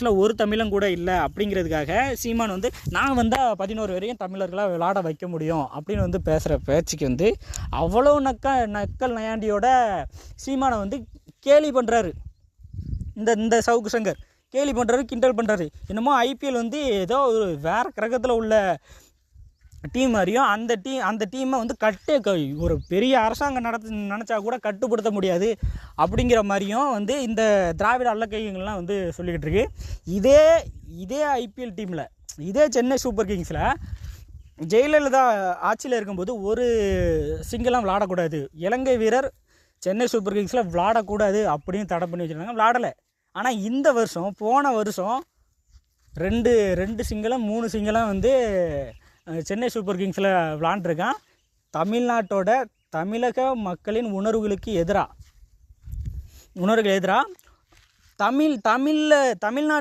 பாக்ஸில் ஒரு தமிழன் கூட இல்லை அப்படிங்கிறதுக்காக சீமான் வந்து நான் வந்தால் பதினோரு வரையும் தமிழர்களாக விளாட வைக்க முடியும் அப்படின்னு வந்து பேசுகிற பேச்சுக்கு வந்து அவ்வளோ நக்க நக்கல் நயாண்டியோட சீமானை வந்து கேலி பண்ணுறாரு இந்த இந்த சவுக்கு சங்கர். கேலி பண்ணுறாரு கிண்டல் பண்ணுறாரு என்னமோ ஐபிஎல் வந்து ஏதோ ஒரு வேறு கிரகத்தில் உள்ள டீம் மாதிரியும் அந்த டீம் அந்த டீமை வந்து கட்டு க- ஒரு பெரிய அரசாங்கம் நடத்து நினச்சா கூட கட்டுப்படுத்த முடியாது அப்படிங்கிற மாதிரியும் வந்து இந்த திராவிட அல்லக்கைங்கள்லாம் வந்து சொல்லிக்கிட்டு இருக்கு. இதே இதே ஐபிஎல் டீமில் இதே சென்னை சூப்பர் கிங்ஸில் ஜெயலலிதா ஆட்சியில் இருக்கும்போது ஒரு சிங்கிளாக விளாடக்கூடாது. இலங்கை வீரர் சென்னை சூப்பர் கிங்ஸில் விளாடக்கூடாது அப்படின்னு தடை பண்ணி வச்சுருந்தாங்க. விளாடலை. ஆனால் இந்த வருஷம் போன வருஷம் ரெண்டு ரெண்டு சிங்கிளும் மூணு சிங்கலம் வந்து சென்னை சூப்பர் கிங்ஸில் விளாண்டுருக்கான். தமிழ்நாட்டோட தமிழக மக்களின் உணர்வுகளுக்கு எதிராக உணர்வுகள் எதிராக தமிழ் தமிழில் தமிழ்நாட்டில்